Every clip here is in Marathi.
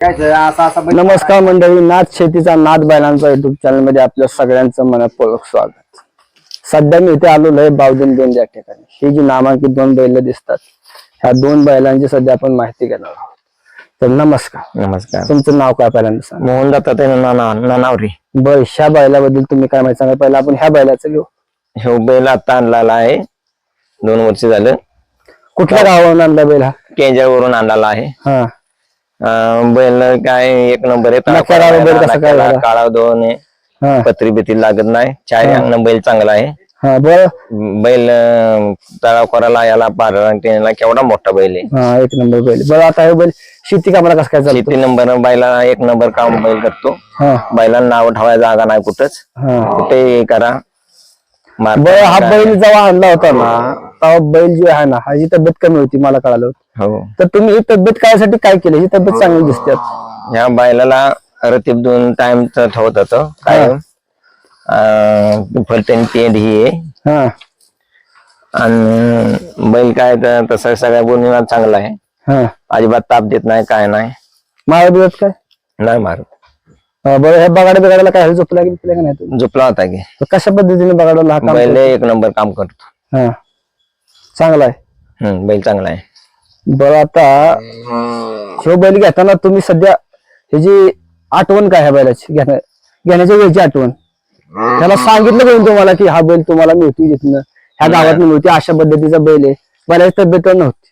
काय ते असा असा बैल- नमस्कार मंडळी नाद शेतीचा नाद बैलांचा युट्यूब चॅनलमध्ये आपल्या सगळ्यांचं मनपूर्वक स्वागत. सध्या मी इथे आलेलो आहे बावधन बेंद या ठिकाणी. ही जी नामांकित दोन बैल दिसतात ह्या दोन बैलांची सध्या आपण माहिती घेणार आहोत. तर नमस्कार. नमस्कार. तुमचं नाव काय पहिल्यांदा सांगा? मोहन नाना नानावरी. बर ह्या बैलाबद्दल तुम्ही काय माहिती सांगा? पहिला आपण ह्या बैलाचं घेऊ. हे बैल आता आणलेला आहे. दोन वर्ष झालं. कुठल्या गावावरून आणला बैल हा? केंजळवरून आणलेला आहे. हा. बैल काय एक नंबर आहे नकारा वगैरे कसं काय झाला? काळा दोन आहे हा. पत्री बित्री लागत नाही चार अंगण बैल चांगला आहे. हा बर. बैल अं, तळाव करायला याला पारला केवढा मोठा बैल आहे. हा एक नंबर बैल. बरं आता हे बैल शेती कामाला कसं काय चालतो? शेती नंबर बैला एक नंबर काम बैल करतो. हा. बैलांना नाव ठेवायला जागा नाही कुठंच. हा. कुठे करा. मारता बरं हा बैल जेव्हा आणला होता ना तेव्हा बैल जी आहे ना ह्याची तब्येत कमी होती मला कळालं. हो. तर तुम्ही ही तब्येत कायसाठी काय केलं? ही तब्येत चांगली दिसते. ह्या बैलाला रतीब दोन टाइम ठेवत होतं कायम. अं, फलटण पेंड ही आहे. हा. आणि बैल काय तर तसं सगळ्या बोलण्याला चांगला आहे. हा. अजिबात ताप देत नाही काय नाही. मारा दिवस काय? नाही मारत. हा, बरं हे बगाडे बगाड्याला काय झोपला की का नाही? झोपला होता की. तर कशा पद्धतीने हा काम बैल? एक नंबर काम करतो. हा. चांगला आहे. हम्म, बैल चांगला आहे. बरं आता शिव बैल घेताना तुम्ही सध्या ह्याची आठवण काय ह्या बैलाची? घेण्या घेण्याच्या वेळची आठवण. त्याला सांगितलं कोणी तुम्हाला की हा बैल तुम्हाला मिळतो तिथनं ह्या गावात मिळते अशा पद्धतीचा बैल आहे. बैलाची तब्येत नव्हती.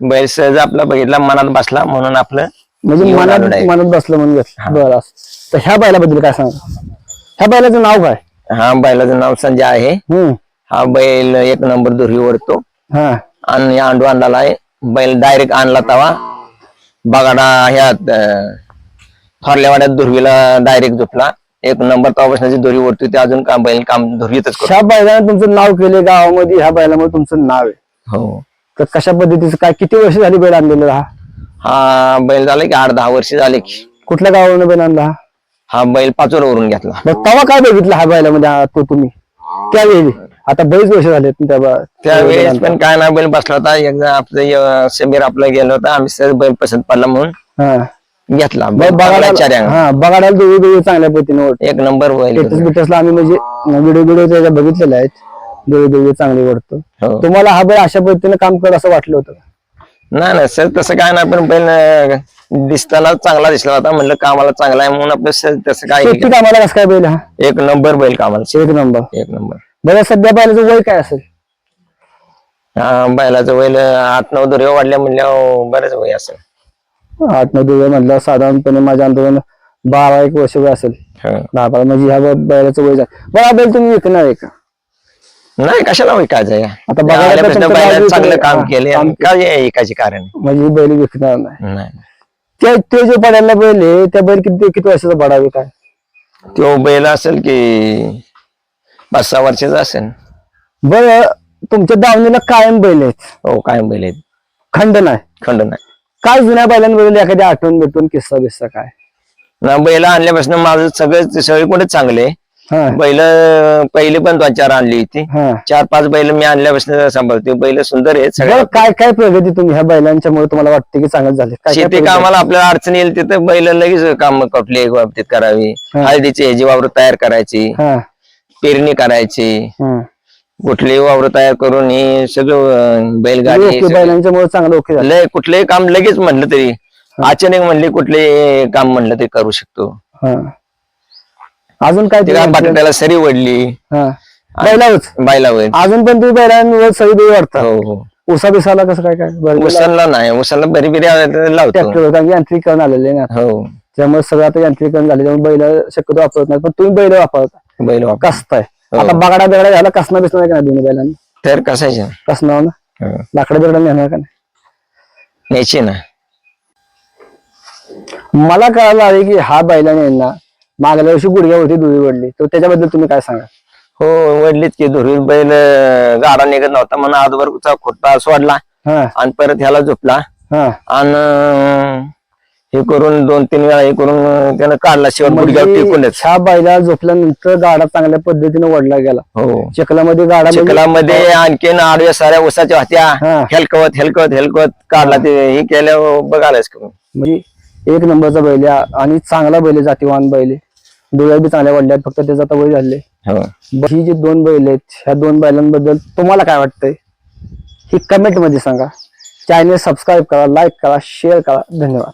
बैल सहज आपला बघितला मनात बसला म्हणून आपलं म्हणजे मनात. मनात बसलं म्हणून घेतलं. बरं असं. तर ह्या बैलाबद्दल काय सांगा? ह्या बैलाचं नाव काय? हा बैलाचं नाव संजय आहे. हम्म. हा बैल एक नंबर दुरी ओढतो हा. आणि अंडू आणलेला आहे. बैल डायरेक्ट आणला तवा. बगाडा ह्यात अं, थोरल्यावाड्यात दुर्वीला डायरेक्ट झोपला. एक नंबर तवापासून दोरी ओढतो ते अजून काम बैल काम दुर्वीतच करतो. ह्या बैलाने तुमचं नाव केले गावामध्ये. ह्या बैलामुळे तुमचं नाव आहे. हो. तर कशा पद्धतीचं काय किती वर्ष झाली बैल आणलेलं हा? हा बैल झाला की आठ दहा वर्ष झाले की. कुठल्या गावावरून बैल आणला हा? हा बैल पाचोरवरून घेतला. मग तेव्हा काय बघितलं हा बैलामध्ये हा तो तुम्ही? त्यावेळी आता बरेच वर्ष झाले त्या त्यावेळेस पण काय ना बैल बसला होता. एकदा आपलं समीर आपला गेला होता. आम्ही सहज बैल पसंत पडला म्हणून हा. घेतला. बघायला. हा दोघे दोघे चांगल्या पद्धतीने एक नंबर बिटसला आम्ही म्हणजे व्हिडिओ व्हिडिओ त्याच्या बघितलेले आहेत. दोघे दोघे चांगले ओढतो हो. तुम्हाला हा बैल अशा पद्धतीने काम करत असं वाटलं होतं? नाही नाही सर तसं काय नाही पण बैल दिसताना चांगला दिसला होता. म्हणलं कामाला चांगला आहे म्हणून आपलं सहज तसं काय कामाला कसं काय बैल हा? एक नंबर बैल कामाला. एक नंबर. एक नंबर. बरं सध्या बैलाचं वय काय असेल? बैलाचं बैल आठ नऊ दुर्यो वाढल्या म्हणल्यावर बरेच वय असेल. आठ नऊ दिवस म्हणलं साधारणपणे माझ्या अंदाजानं बारा एक वर्ष वय असेल. हं. दहा बारा म्हणजे ह्या बै- बैलाचं वय झालं. बरं बैल तुम्ही विकणार आहे का? नाही कशाला विकायचं? आता बघायला आल्यापासून चांगलं. काम हा, केले काम काय एकाची कारण? म्हणजे बैल विकणार नाही. नाही त्या ते जो पडायला बैल आहे त्या बैल किती किती वर्षाचा पडावे काय? तो बैल असेल की पाच सहा वर्षाचा असेल बरं तुमच्या दावणीला कायम बैल आहेत. हो काय बैल आहेत. खंड नाही. खंड नाही. काय जुन्या बैलांबद्दल एखादी आठवण भेटून किस्सा बिस्सा काय? ना बैल आणल्यापासून माझं सगळं सगळे कुठे चांगले. हा. बैल पहिले पण दोन चार आणली होती. हा. चार पाच बैल मी आणल्यापासून सांभाळते बैल सुंदर आहेत बरं सगळ्या काय काय प्रगती तुम्ही ह्या बैलांच्यामुळे तुम्हाला वाटते की चांगलं झाले? काय काय शेती प्रगती? कामाला आपल्याला अडचण येईल तिथे बैल लगेच काम कुठली एक बाबतीत करावी. हा. हळदीची ह्याची वावर तयार करायची. हा. पेरणी करायची. हा कुठली वावर तयार करून हे सगळं बैलगाडी ओके सगळं. बैलांच्यामुळे चांगलं ओके झालं. लय कुठलंही काम लगेच म्हणलं तरी अचानक म्हणले कुठले काम म्हणलं तरी करू शकतो. हा. अजून काय ते काय तुम्ही बटाट्याला सरी वडली हा. बैलावच बैलावर अजून पण तुम्ही बैलांवर सही देऊ वाटता हो हो. उसा बिसाला कसं काय काय? उसाला नाही उसाला बरी बरी लावतो. ट्रॅक्टर कारण की यांत्रिकरण आलेले ना हो. त्यामुळे सगळं आता यांत्रिकरण झाले त्यामुळे बैल शक्यतो वापरत नाही पण तुम्ही बैल वापरता. बैल वापर कसताय. हो. आता बगाडा बिगाडा घ्यायला कसना बिसना का नाही दोन्ही बैलांनी? तर कसायचे? कसना ना लाकडा बिगडा नेणार का नाही? न्यायची ना. मला कळालं आहे की हा बैलाने यांना मागल्या वर्षी गुडघ्यावरती दुरी वडली तर त्याच्याबद्दल तुम्ही काय सांगा? हो वडलीत की धुरी बैल अं, गाडा निघत नव्हता म्हणून आजवरचा खोटा सोडला हा. आणि परत ह्याला झोपला. हा. आणि हे करून दोन तीन वेळा हे करून त्यानं काढला गुडघ्यावर म्हणजे टिकूनच ह्या बैला झोपल्यानंतर गाडा चांगल्या पद्धतीने वडला गेला. हो. चिखलामध्ये गाडा म्हणजे- चिखलामध्ये आणखीन आडव्या साऱ्या उसाच्या हा. होत्या हेलकवत हेलकवत हेलकवत काढला ते. हे केल्यावर बघायलाच म्हणजे एक नंबरचा बैल आणि चांगला बैल जातीवान बैल डोळ्या बी चांगल्या वाढल्या फक्त त्याचा आता वय झाले हो. ही जी दोन बैल आहेत ह्या दोन बैलांबद्दल तुम्हाला काय वाटतंय? ही कमेंटमध्ये सांगा. चॅनल सबस्क्राईब करा लाईक करा शेअर करा. धन्यवाद.